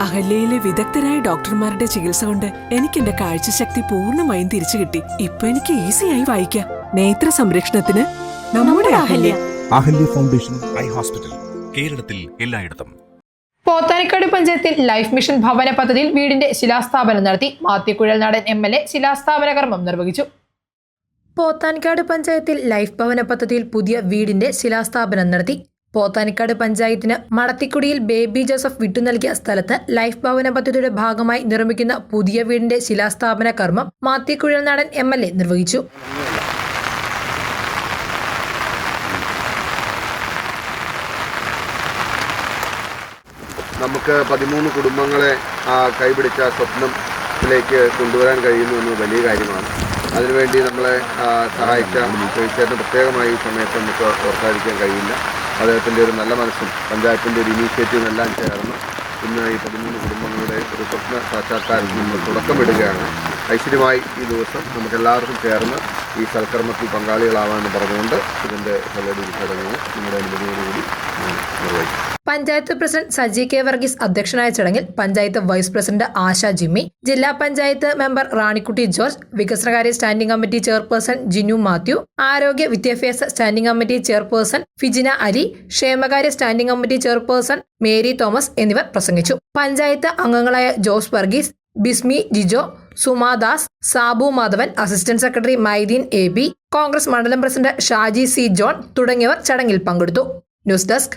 അഹല്യയിലെ വിദഗ്ധരായ ഡോക്ടർമാരുടെ ചികിത്സ കൊണ്ട് എനിക്ക് എന്റെ കാഴ്ചശക്തി പൂർണമായും തിരിച്ചു കിട്ടി. ഇപ്പൊ എനിക്ക് ഈസിയായി വായിക്കാം. നേത്ര സംരക്ഷണത്തിന് നമ്മുടെ Ahalya. Ahalya. Foundation eye hospital കേരളത്തിൽ എല്ലായിടത്തും. പോത്താനിക്കാട് പഞ്ചായത്തിൽ ലൈഫ് മിഷൻ ഭവന പദ്ധതിയിൽ വീടിന്റെ ശിലാസ്ഥാപനം നടത്തി മാത്തിക്കുഴൽ നാടൻ എം എൽ എ ശിലാസ്ഥാപന കർമ്മം നിർവഹിച്ചു. പോത്താൻകാട് പഞ്ചായത്തിൽ ലൈഫ് ഭവന പദ്ധതിയിൽ പുതിയ വീടിന്റെ ശിലാസ്ഥാപനം നടത്തി പോത്താനിക്കാട് പഞ്ചായത്തിന് മടത്തിക്കുടിയിൽ ബേബി ജോസഫ് വിട്ടു നൽകിയ സ്ഥലത്ത് ലൈഫ് ഭവന പദ്ധതിയുടെ ഭാഗമായി നിർമ്മിക്കുന്ന പുതിയ വീടിന്റെ ശിലാസ്ഥാപന കർമ്മം മാത്യക്കുഴൽ നാടൻ എം എൽ എ നിർവഹിച്ചു. നമുക്ക് പതിമൂന്ന് കുടുംബങ്ങളെ കൈപിടിച്ച സ്വപ്നത്തിലേക്ക് കൊണ്ടുവരാൻ കഴിയുന്നു എന്ന് വലിയ കാര്യമാണ്. അതിനുവേണ്ടി നമ്മളെ സഹായിക്കാൻ ചോദിച്ചേട്ടന് പ്രത്യേകമായി ഈ സമയത്ത് നമുക്ക് ഓർക്കാതിരിക്കാൻ കഴിയില്ല. അദ്ദേഹത്തിന്റെ ഒരു നല്ല മനസ്സും പഞ്ചായത്തിന്റെ ഒരു ഇനീഷ്യേറ്റീവും എല്ലാം ചേർന്ന് ഇന്ന് ഈ പതിമൂന്ന് കുടുംബങ്ങളുടെ ഒരു സ്വപ്ന സാക്ഷാത്കാരത്തിൽ നിന്ന് തുടക്കമിടുകയാണ് ഐശ്വര്യമായി ഈ ദിവസം നമുക്കെല്ലാവർക്കും ചേർന്ന് ഈ സൽക്കർമ്മത്തിൽ പങ്കാളികളാവാമെന്ന് പറഞ്ഞുകൊണ്ട് ഇതിന്റെ ചടങ്ങ് നിങ്ങളുടെ അനുമതിയോടുകൂടി ഞാൻ നിർവഹിക്കും പഞ്ചായത്ത് പ്രസിഡന്റ് സജി കെ വർഗീസ് അധ്യക്ഷനായ ചടങ്ങിൽ പഞ്ചായത്ത് വൈസ് പ്രസിഡന്റ് ആശ ജിമ്മി ജില്ലാ പഞ്ചായത്ത് മെമ്പർ റാണിക്കുട്ടി ജോർജ് വികസനകാര്യ standing committee chairperson Jinu Mathew ആരോഗ്യ വിദ്യാഭ്യാസ standing committee chairperson Fijina Ali ക്ഷേമകാര്യ standing committee chairperson Mary Thomas എന്നിവർ പ്രസംഗിച്ചു. പഞ്ചായത്ത് അംഗങ്ങളായ Jose Varghese Bismi Jijo Sumadas Sabu Madhavan assistant secretary Maideen A B Congress മണ്ഡലം president Shaji C John തുടങ്ങിയവർ ചടങ്ങിൽ പങ്കെടുത്തു. News desk